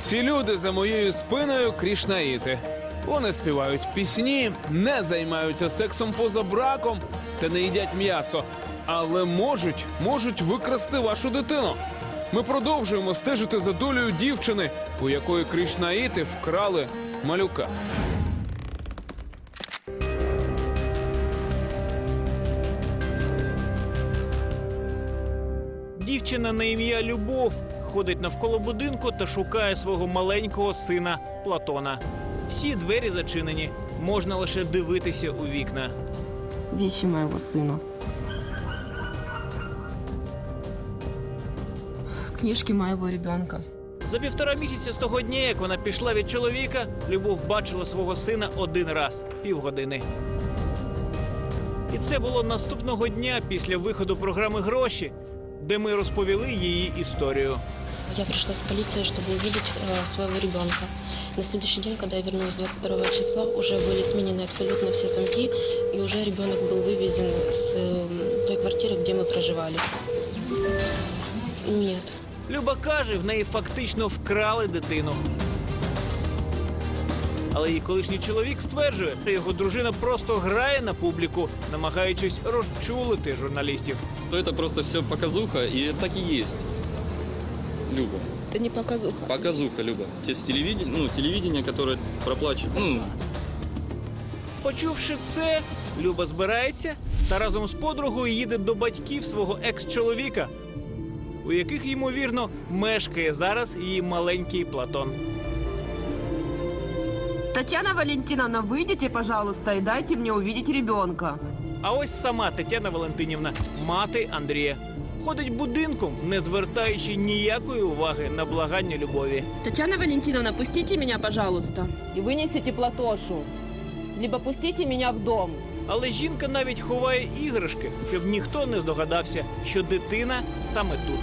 Ці люди за моєю спиною крішнаїти. Вони співають пісні, не займаються сексом поза браком та не їдять м'ясо, але можуть, можуть викрасти вашу дитину. Ми продовжуємо стежити за долею дівчини, у якої крішнаїти вкрали малюка. Дівчина на ім'я Любов ходить навколо будинку та шукає свого маленького сина Платона. Всі двері зачинені, можна лише дивитися у вікна. вещи моего сына. Книжки моего ребенка. За півтора місяця з того дня, як вона пішла від чоловіка, Любов бачила свого сина один раз півгодини. І це було наступного дня після виходу програми Гроші, де ми розповіли її історію. Я пришла с полицией, чтобы увидеть э, своего ребенка. На следующий день, когда я вернулась 22 числа, уже были сменены абсолютно все замки, и уже ребенок был вывезен с э, той квартиры, где мы проживали. Нет. Люба каже, в неї фактично вкрали дитину. Але її колишній чоловік стверджує, що його дружина просто грає на публіку, намагаючись розчулити журналістів. то это просто все показуха, и так и есть. Люба. Это не показуха. Показуха, Люба. Те с телевидения, ну, телевидение, которое проплачивает. Ну, Почувши це, Люба збирається та разом з подругою їде до батьків свого екс-чоловіка, у яких, ймовірно, мешкає зараз її маленький Платон. Татьяна Валентиновна, выйдите, пожалуйста, и дайте мне увидеть ребенка. А ось сама Тетяна Валентинівна, мати Андрія, ходить будинком, не звертаючи ніякої уваги на благання любові. Татьяна Валентиновна, пустите меня, пожалуйста. И вынесите Платошу. Либо пустите меня в дом. Але жінка навіть ховає іграшки, щоб ніхто не здогадався, що дитина саме тут.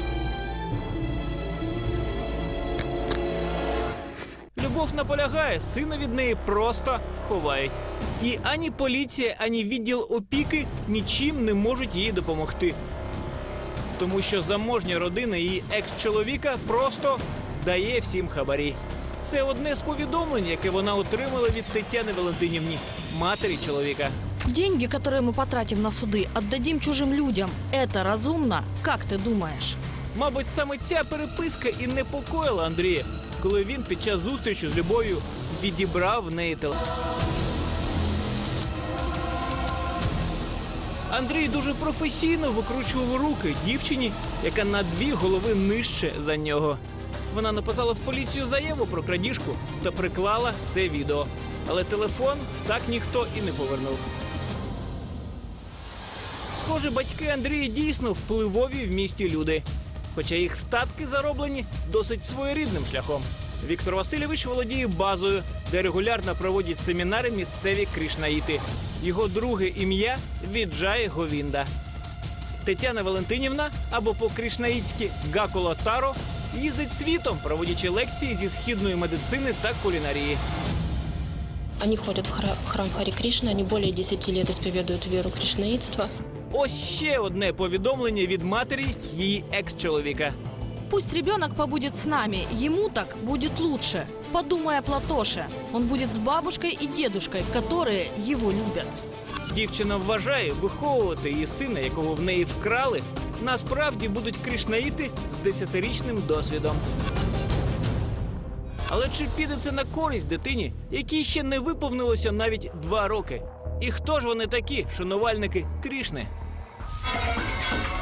Любов наполягає, сина від неї просто ховають. І ані поліція, ані відділ опіки нічим не можуть їй допомогти Тому що заможня родина її екс-чоловіка просто дає всім хабарі. Це одне з повідомлень, яке вона отримала від Тетяни Валентинівні, матері чоловіка. Деньги, которые мы потратим на суды, отдадим чужим людям. Это разумно? Как ты думаешь? Мабуть, саме ця переписка і непокоїла Андрія, коли він під час зустрічі з любов'ю відібрав в неї телефон. Андрій дуже професійно викручував руки дівчині, яка на дві голови нижче за нього. Вона написала в поліцію заяву про крадіжку та приклала це відео. Але телефон так ніхто і не повернув. Схоже, батьки Андрія дійсно впливові в місті люди. Хоча їх статки зароблені досить своєрідним шляхом. Віктор Васильович володіє базою, де регулярно проводять семінари місцеві крішнаїти. Його друге ім'я Віджай Говінда. Тетяна Валентинівна або по-крішнаїцьки Гакула Таро їздить світом, проводячи лекції зі східної медицини та кулінарії. Они ходят в хра- в храм Хари Кришна, они более 10 лет исповедуют веру кришнаитства. Ось ще одне повідомлення від матері її екс-чоловіка. Пусть ребенок побудет с нами, ему так будет лучше. Подумай Платоше. Он будет с бабушкой и дедушкой, которые его любят. Дівчина вважає, виховувати її сина, якого в неї вкрали, насправді будуть кришнаїти з десятирічним досвідом. Але чи піде це на користь дитині, якій ще не виповнилося навіть два роки? І хто ж вони такі, шанувальники Крішни?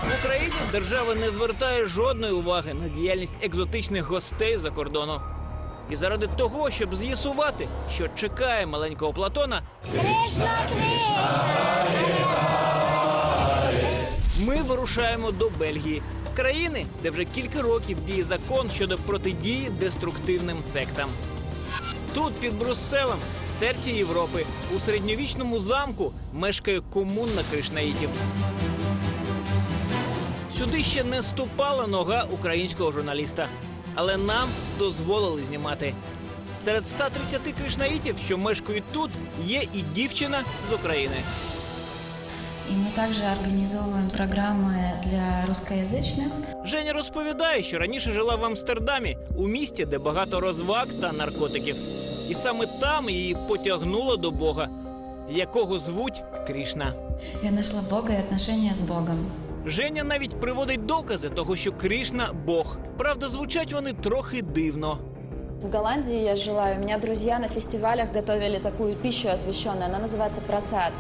В Україні держава не звертає жодної уваги на діяльність екзотичних гостей за кордону. І заради того, щоб з'ясувати, що чекає маленького Платона, Ми вирушаємо до Бельгії, країни, де вже кілька років діє закон щодо протидії деструктивним сектам. Тут, під Брюсселем, в серці Європи, у середньовічному замку мешкає комунна кришнаїтів. Сюди ще не ступала нога українського журналіста, але нам дозволили знімати. Серед 130 кришнаїтів, що мешкають тут, є і дівчина з України. И мы также организовываем программы для русскоязычных. Женя розповідає, що раніше жила в Амстердамі, у місті, де багато розваг та наркотиків. І саме там її потягнуло до Бога, якого звуть Крішна. Я нашла Бога и отношения с Богом. Женя навіть приводить докази того, що Крішна Бог. Правда, звучать вони трохи дивно. В Голландии я жила, и у меня друзья на фестивалях готовили такую пищу освященную, она называется просад.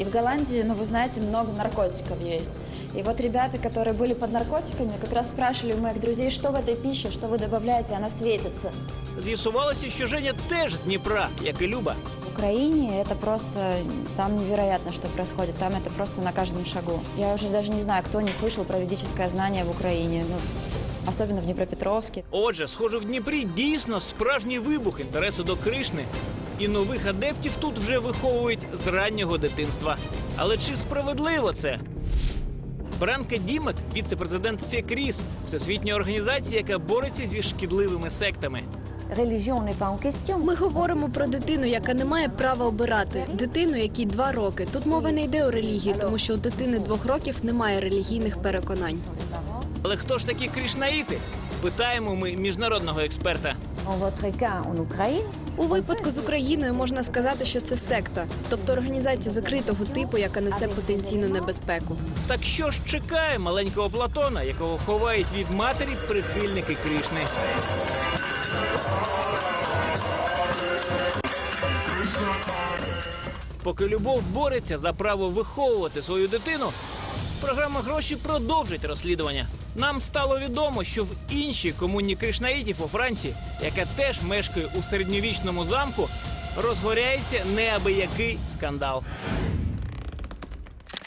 И в Голландии, ну вы знаете, много наркотиков есть. И вот ребята, которые были под наркотиками, как раз спрашивали у моих друзей, что в этой пище, что вы добавляете, она светится. З'ясувалося, що Женя теж з Дніпра, як і Люба. В Украине это просто, там невероятно, что происходит, там это просто на каждом шагу. Я уже даже не знаю, кто не слышал про ведическое знание в Украине, ну, особенно в Днепропетровске. Отже, схоже, в Дніпрі дійсно справжній вибух інтересу до Кришни. І нових адептів тут вже виховують з раннього дитинства. Але чи справедливо це? Бранка Дімек, віце-президент ФЕКРІС, всесвітньої організації, яка бореться зі шкідливими сектами. Ми говоримо про дитину, яка не має права обирати. Дитину, якій два роки. Тут мова не йде у релігії, тому що у дитини двох років немає релігійних переконань. Але хто ж такі кришнаїти? Питаємо ми міжнародного експерта. У випадку з Україною можна сказати, що це секта, тобто організація закритого типу, яка несе потенційну небезпеку. Так що ж чекає маленького Платона, якого ховають від матері прихильники Кришни? Поки любов бореться за право виховувати свою дитину, програма гроші продовжить розслідування. Нам стало відомо, що в іншій комуні кришнаїтів у Франції, яка теж мешкає у середньовічному замку, розгоряється неабиякий скандал.